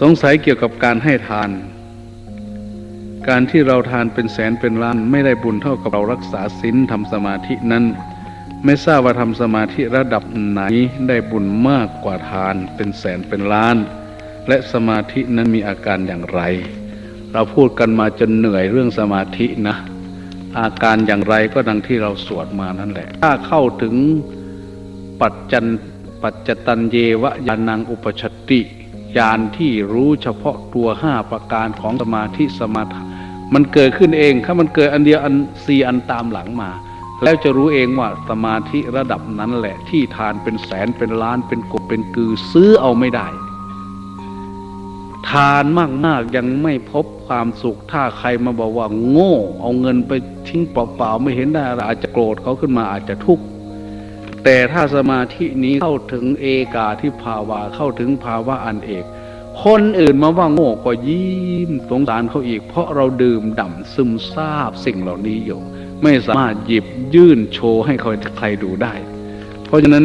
สงสัยเกี่ยวกับการให้ทาน การที่เราทานเป็นแสนเป็นล้านไม่ได้บุญเท่ากับเรารักษาศีลทำสมาธินั้น ไม่ทราบว่าทำสมาธิระดับไหนได้บุญมากกว่าทานเป็นแสนเป็นล้าน และสมาธินั้นมีอาการอย่างไร เราพูดกันมาจนเหนื่อยเรื่องสมาธินะ อาการอย่างไรก็ดังที่เราสวดมานั่นแหละ ถ้าเข้าถึงปัจจันปัจจตันเยวะยานังอุปชตติ ญาณที่รู้เฉพาะตัวห้าประการของสมาธิสมาธิมันเกิดขึ้นเองถ้ามันเกิดอันเดียวอันสี่อันตามหลังมา แล้วจะรู้เองว่าสมาธิระดับนั้นแหละ ที่ทานเป็นแสนเป็นล้านเป็นกบเป็นกือซื้อเอาไม่ได้ ทานมากๆยังไม่พบความสุขถ้าใครมาบอกว่า โง่ เอาเงินไปทิ้งเปล่าๆไม่เห็นได้อาจจะโกรธเขาขึ้นมาอาจจะทุกข์ แต่ถ้าสมาธินี้เข้าถึงเอกาที่ภาวาเข้าถึงภาวะอันเอก คนอื่นมาว่าโง่ก็ยิ้มสงสารเขาอีก เพราะเราดื่มด่ำซึมซาบสิ่งเหล่านี้อยู่ ไม่สามารถหยิบยื่นโชว์ให้ใครใครดูได้ เพราะฉะนั้น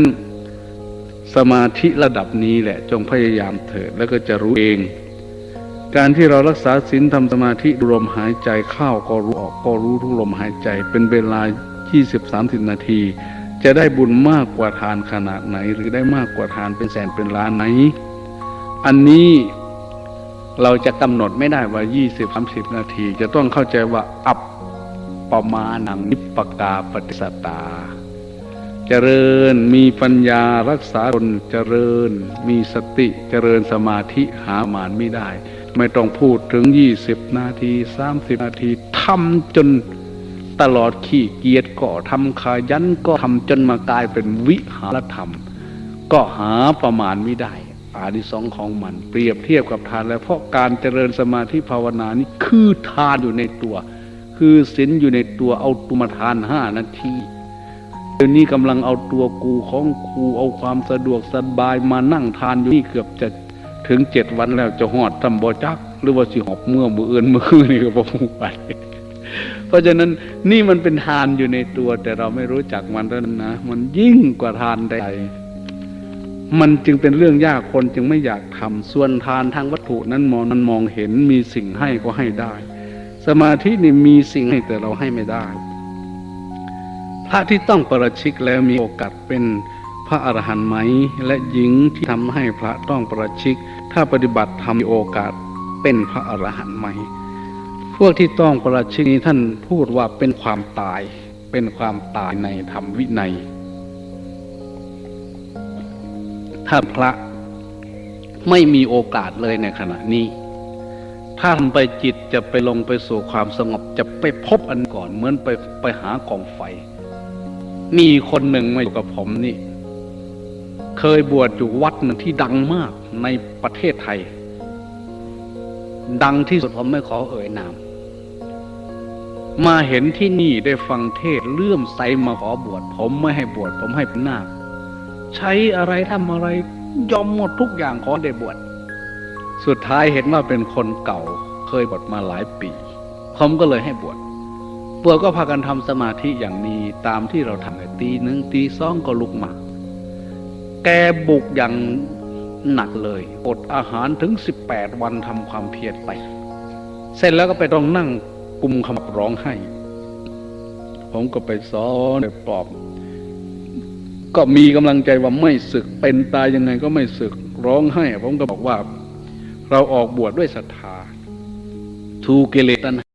สมาธิระดับนี้แหละจงพยายามเถิดแล้วก็จะรู้เอง การที่เรารักษาศีลทำสมาธิดูลมหายใจเข้าก็รู้ออกก็รู้ทุกลมหายใจเป็นเวลา 20-30 นาที จะได้บุญมากกว่าทานขนาดไหน หรือได้มากกว่าทานเป็นแสนเป็นล้านไหน อันนี้เราจะกำหนดไม่ได้ว่า 20-30 นาที จะต้องเข้าใจว่าอัปปมานังนิปปกาปฏิสตา เจริญมีปัญญารักษาตนเจริญ มีสติเจริญสมาธิหามานไม่ได้ ไม่ต้องพูดถึง 20 นาที 30 นาทีทำจน ตลอดขี้เกียจก็ทำขายันก็ทำจนมากลายเป็นวิหารธรรม ก็หาประมาณไม่ได้อานิสงส์ของมัน เปรียบเทียบกับทานแล้วเพราะการเจริญสมาธิภาวนานี่คือทานอยู่ในตัว คือศีลอยู่ในตัวเอาตุมาทานห้านาทีเดี๋ยวนี้กำลังเอาตัวกูของกูเอาความสะดวกสบายมานั่งทานอยู่นี่เกือบจะถึงเจ็ดวันแล้วจะหอดทำบอจัก หรือว่าสิหอบเมื่อมือเอื่นมือนี่ก็บอพูไป เพราะฉะนั้นนี่มันเป็นทานอยู่ในตัว แต่เราไม่รู้จักมันเท่านั้นนะ มันยิ่งกว่าทานใดมันจึงเป็นเรื่องยากคนจึงไม่อยากทำส่วนทานทางวัตถุนั้นมองมันมองเห็นมีสิ่งให้ก็ให้ได้ สมาธินี่มีสิ่งให้แต่เราให้ไม่ได้ พระที่ต้องประชิกแล้วมีโอกาสเป็นพระอรหันต์ไหม และหญิงที่ทำให้พระต้องประชิก ถ้าปฏิบัติทำมีโอกาสเป็นพระอรหันต์ไหม พวกที่ต้องประชิกนี้ท่านพูดว่าเป็นความตาย เป็นความตายในธรรมวินัย ถ้าพระไม่มีโอกาสเลยในขณะนี้ ถ้าทำไปจิตจะไปลงไปสู่ความสงบจะไปพบอันก่อน เหมือนไปไปหากองไฟ มีคนหนึ่งมาอยู่กับผมนี่ เคยบวชอยู่วัดหนึ่งที่ดังมากในประเทศไทย ดังที่สุดผมไม่ขอเอ่ยนาม มาเห็นที่นี่ได้ฟังเทศเลื่อมใสมาขอบวชผมไม่ให้บวชผมให้เป็นนาคใช้อะไรทำอะไรยอมหมดทุกอย่างขอได้บวชสุดท้ายเห็นว่าเป็นคนเก่าเคยบวชมาหลายปี ผมก็เลยให้บวชบวชก็พากันทำสมาธิอย่างนี้ตามที่เราทำตีหนึ่งตีสองก็ลุกมาแกบุกอย่าง หนักเลย อดอาหารถึงสิบแปดวันทำความเพียรไป เสร็จแล้วก็ไปต้องนั่งกุมขมับร้องไห้ ผมก็ไปสอนไปปลอบ ก็มีกำลังใจว่าไม่ศึกเป็นตายยังไงก็ไม่ศึกร้องไห้ ผมก็บอกว่า เราออกบวชดด้วยศรัทธาทูกิเลตัณหา